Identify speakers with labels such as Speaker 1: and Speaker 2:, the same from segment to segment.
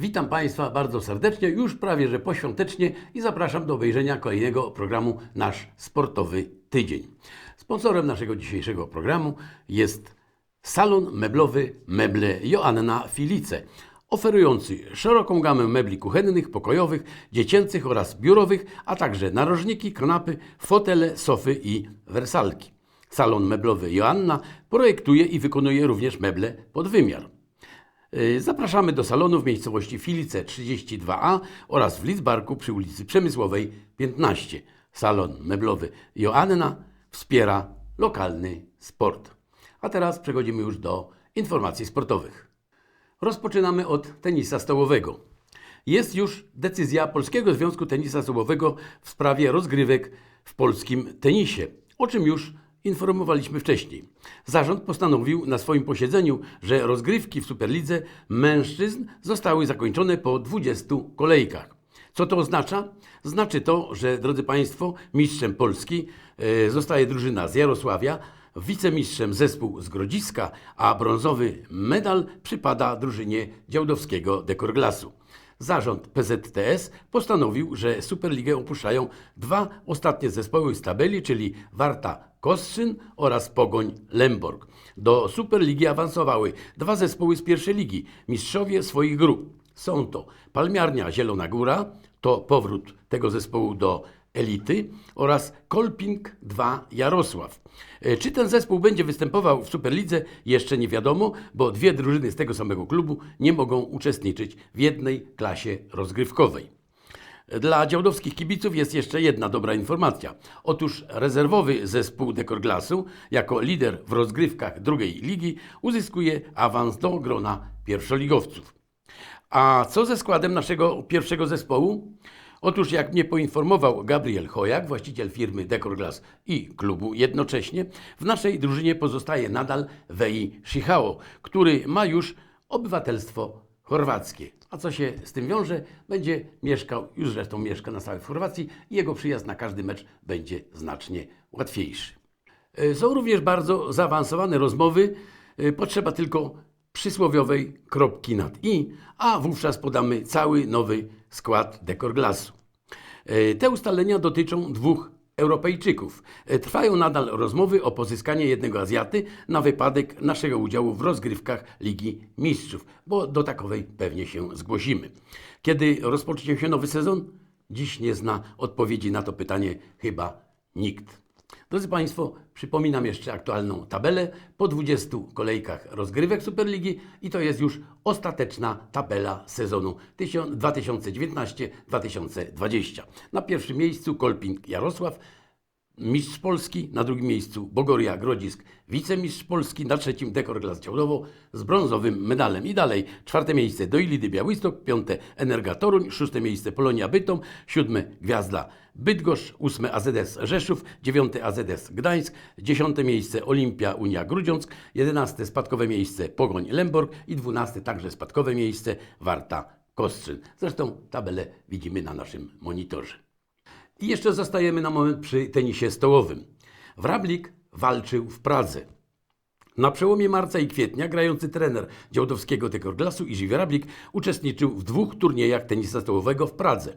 Speaker 1: Witam Państwa bardzo serdecznie, już prawie że poświątecznie i zapraszam do obejrzenia kolejnego programu Nasz Sportowy Tydzień. Sponsorem naszego dzisiejszego programu jest salon meblowy Meble Joanna Filice, oferujący szeroką gamę mebli kuchennych, pokojowych, dziecięcych oraz biurowych, a także narożniki, kanapy, fotele, sofy i wersalki. Salon meblowy Joanna projektuje i wykonuje również meble pod wymiar. Yy, Zapraszamy do salonu w miejscowości Filice 32A oraz w Lidzbarku przy ulicy Przemysłowej 15. Salon meblowy Joanna wspiera lokalny sport. A teraz przechodzimy już do informacji sportowych. Rozpoczynamy od tenisa stołowego. Jest już decyzja Polskiego Związku Tenisa Stołowego w sprawie rozgrywek w polskim tenisie, o czym już informowaliśmy wcześniej. Zarząd postanowił na swoim posiedzeniu, że rozgrywki w Superlidze mężczyzn zostały zakończone po 20 kolejkach. Co to oznacza? Znaczy to, że drodzy Państwo, mistrzem Polski e, zostaje drużyna z Jarosławia, wicemistrzem zespół z Grodziska, a brązowy medal przypada drużynie Działdowskiego Dekorglasu. Zarząd PZTS postanowił, że Superligę opuszczają dwa ostatnie zespoły z tabeli, czyli Warta Kostrzyn oraz Pogoń Lemborg. Do Superligi awansowały dwa zespoły z pierwszej ligi, mistrzowie swoich grup. Są to Palmiarnia Zielona Góra, to powrót tego zespołu do elity oraz Kolping 2 Jarosław. E, Czy ten zespół będzie występował w Superlidze jeszcze nie wiadomo, bo dwie drużyny z tego samego klubu nie mogą uczestniczyć w jednej klasie rozgrywkowej. Dla działdowskich kibiców jest jeszcze jedna dobra informacja. Otóż rezerwowy zespół Dekorglasu jako lider w rozgrywkach drugiej ligi uzyskuje awans do grona pierwszoligowców. A co ze składem naszego pierwszego zespołu? Otóż, jak mnie poinformował Gabriel Chojak, właściciel firmy Decorglass i klubu jednocześnie, w naszej drużynie pozostaje nadal Wei Shihao, który ma już obywatelstwo chorwackie. A co się z tym wiąże? Będzie mieszkał, już zresztą mieszka na stałe w Chorwacji i jego przyjazd na każdy mecz będzie znacznie łatwiejszy. E, Są również bardzo zaawansowane rozmowy. E, Potrzeba tylko przysłowiowej kropki nad i, a wówczas podamy cały nowy skład Dekorglasu. E, Te ustalenia dotyczą dwóch Europejczyków. E, Trwają nadal rozmowy o pozyskanie jednego Azjaty na wypadek naszego udziału w rozgrywkach Ligi Mistrzów, bo do takowej pewnie się zgłosimy. Kiedy rozpocznie się nowy sezon? Dziś nie zna odpowiedzi na to pytanie chyba nikt. Drodzy Państwo, przypominam jeszcze aktualną tabelę po 20 kolejkach rozgrywek Superligi i to jest już ostateczna tabela sezonu 2019-2020. Na pierwszym miejscu Kolping Jarosław, mistrz Polski, na drugim miejscu Bogoria Grodzisk, wicemistrz Polski, na trzecim Dekorglas Działdowo z brązowym medalem. I dalej czwarte miejsce Doilidy Białystok, piąte Energa Toruń, szóste miejsce Polonia Bytom, siódme Gwiazda Bydgoszcz, ósme AZS Rzeszów, dziewiąte AZS Gdańsk, dziesiąte miejsce Olimpia Unia Grudziądz, jedenaste spadkowe miejsce Pogoń Lemborg i dwunaste także spadkowe miejsce Warta Kostrzyn. Zresztą tabelę widzimy na naszym monitorze. I jeszcze zostajemy na moment przy tenisie stołowym. Wrablik walczył w Pradze. Na przełomie marca i kwietnia grający trener działdowskiego Dekorglasu i Wrablik uczestniczył w dwóch turniejach tenisa stołowego w Pradze.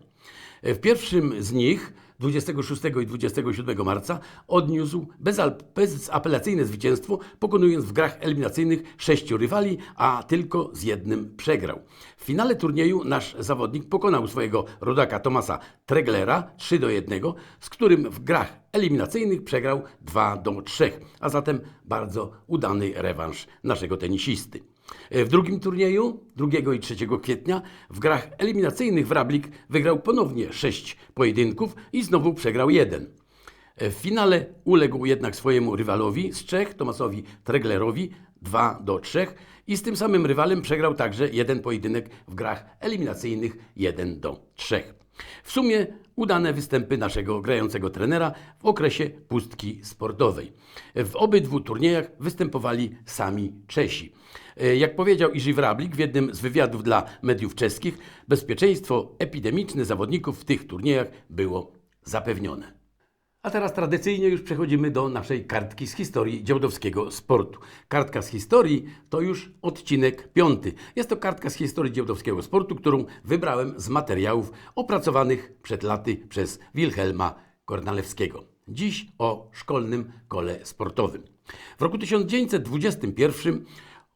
Speaker 1: W pierwszym z nich 26 i 27 marca odniósł bezapelacyjne zwycięstwo, pokonując w grach eliminacyjnych sześciu rywali, a tylko z jednym przegrał. W finale turnieju nasz zawodnik pokonał swojego rodaka Tomasa Treglera 3 do 1, z którym w grach eliminacyjnych przegrał 2 do 3, a zatem bardzo udany rewanż naszego tenisisty. W drugim turnieju, 2 i 3 kwietnia, w grach eliminacyjnych Wrablik wygrał ponownie 6 pojedynków i znowu przegrał jeden. W finale uległ jednak swojemu rywalowi z Czech, Tomasowi Treglerowi 2 do 3 i z tym samym rywalem przegrał także jeden pojedynek w grach eliminacyjnych 1 do 3. W sumie udane występy naszego grającego trenera w okresie pustki sportowej. W obydwu turniejach występowali sami Czesi. E, Jak powiedział Iży Wrablik w jednym z wywiadów dla mediów czeskich, bezpieczeństwo epidemiczne zawodników w tych turniejach było zapewnione. A teraz tradycyjnie już przechodzimy do naszej kartki z historii działdowskiego sportu. Kartka z historii to już odcinek piąty. Jest to kartka z historii działdowskiego sportu, którą wybrałem z materiałów opracowanych przed laty przez Wilhelma Kornalewskiego. Dziś o szkolnym kole sportowym. W roku 1921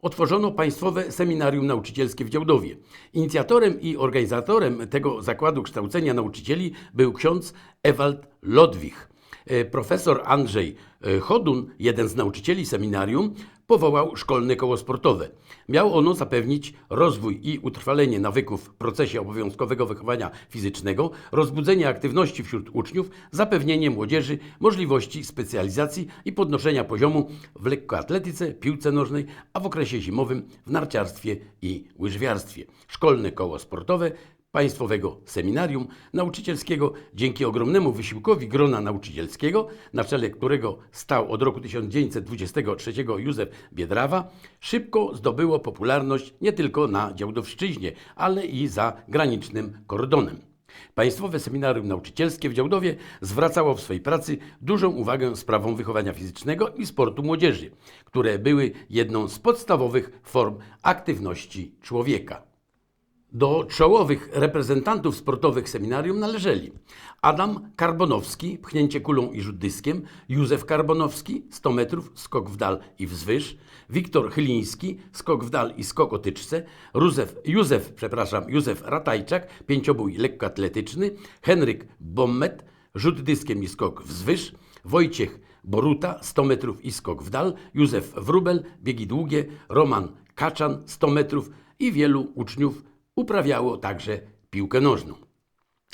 Speaker 1: otworzono Państwowe Seminarium Nauczycielskie w Działdowie. Inicjatorem i organizatorem tego zakładu kształcenia nauczycieli był ksiądz Ewald Lodwig. E, Profesor Andrzej e, Chodun, jeden z nauczycieli seminarium, powołał szkolne koło sportowe. Miało ono zapewnić rozwój i utrwalenie nawyków w procesie obowiązkowego wychowania fizycznego, rozbudzenie aktywności wśród uczniów, zapewnienie młodzieży możliwości specjalizacji i podnoszenia poziomu w lekkoatletyce, piłce nożnej, a w okresie zimowym w narciarstwie i łyżwiarstwie. Szkolne koło sportowe Państwowego Seminarium Nauczycielskiego dzięki ogromnemu wysiłkowi grona nauczycielskiego, na czele którego stał od roku 1923 Józef Biedrawa, szybko zdobyło popularność nie tylko na Działdowszczyźnie, ale i za granicznym kordonem. Państwowe Seminarium Nauczycielskie w Działdowie zwracało w swojej pracy dużą uwagę sprawom wychowania fizycznego i sportu młodzieży, które były jedną z podstawowych form aktywności człowieka. Do czołowych reprezentantów sportowych seminarium należeli Adam Karbonowski, pchnięcie kulą i rzut dyskiem, Józef Karbonowski, 100 metrów, skok w dal i wzwyż, Wiktor Chyliński, skok w dal i skok o tyczce, Józef, Józef, przepraszam, Józef Ratajczak, pięciobój lekkoatletyczny, Henryk Bommet, rzut dyskiem i skok wzwyż, Wojciech Boruta, 100 metrów i skok w dal, Józef Wrubel, biegi długie, Roman Kaczan, 100 metrów i wielu uczniów uprawiało także piłkę nożną.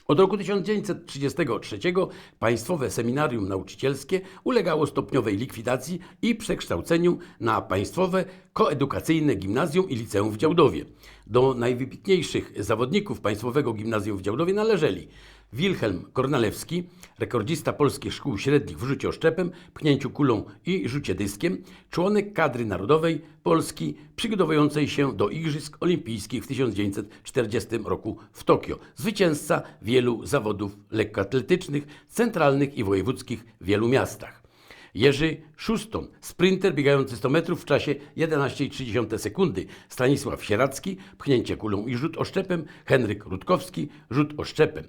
Speaker 1: Od roku 1933 Państwowe Seminarium Nauczycielskie ulegało stopniowej likwidacji i przekształceniu na Państwowe Koedukacyjne Gimnazjum i Liceum w Działdowie. Do najwybitniejszych zawodników Państwowego Gimnazjum w Działdowie należeli Wilhelm Kornalewski, rekordzista polskich szkół średnich w rzucie oszczepem, pchnięciu kulą i rzucie dyskiem, członek kadry narodowej Polski przygotowującej się do Igrzysk Olimpijskich w 1940 roku w Tokio. Zwycięzca wielu zawodów lekkoatletycznych, centralnych i wojewódzkich w wielu miastach. Jerzy Szuston, sprinter biegający 100 metrów w czasie 11,3 sekundy. Stanisław Sieracki, pchnięcie kulą i rzut oszczepem. Henryk Rutkowski, rzut oszczepem.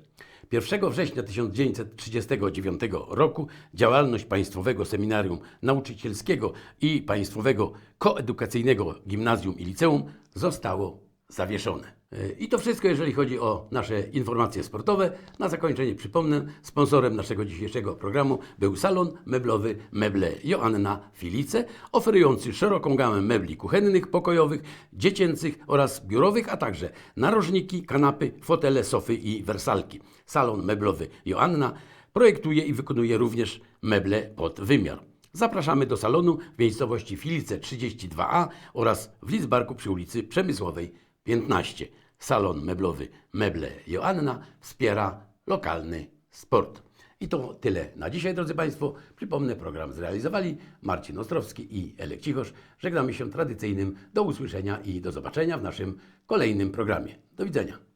Speaker 1: 1 września 1939 roku działalność Państwowego Seminarium Nauczycielskiego i Państwowego Koedukacyjnego Gimnazjum i Liceum zostało zawieszone. I to wszystko, jeżeli chodzi o nasze informacje sportowe. Na zakończenie przypomnę, sponsorem naszego dzisiejszego programu był salon meblowy Meble Joanna Filice, oferujący szeroką gamę mebli kuchennych, pokojowych, dziecięcych oraz biurowych, a także narożniki, kanapy, fotele, sofy i wersalki. Salon meblowy Joanna projektuje i wykonuje również meble pod wymiar. Zapraszamy do salonu w miejscowości Filice 32A oraz w Lidzbarku przy ulicy Przemysłowej 15. Salon meblowy Meble Joanna wspiera lokalny sport. I to tyle na dzisiaj, drodzy Państwo. Przypomnę, program zrealizowali Marcin Ostrowski i Elek Cichosz. Żegnamy się tradycyjnym do usłyszenia i do zobaczenia w naszym kolejnym programie. Do widzenia.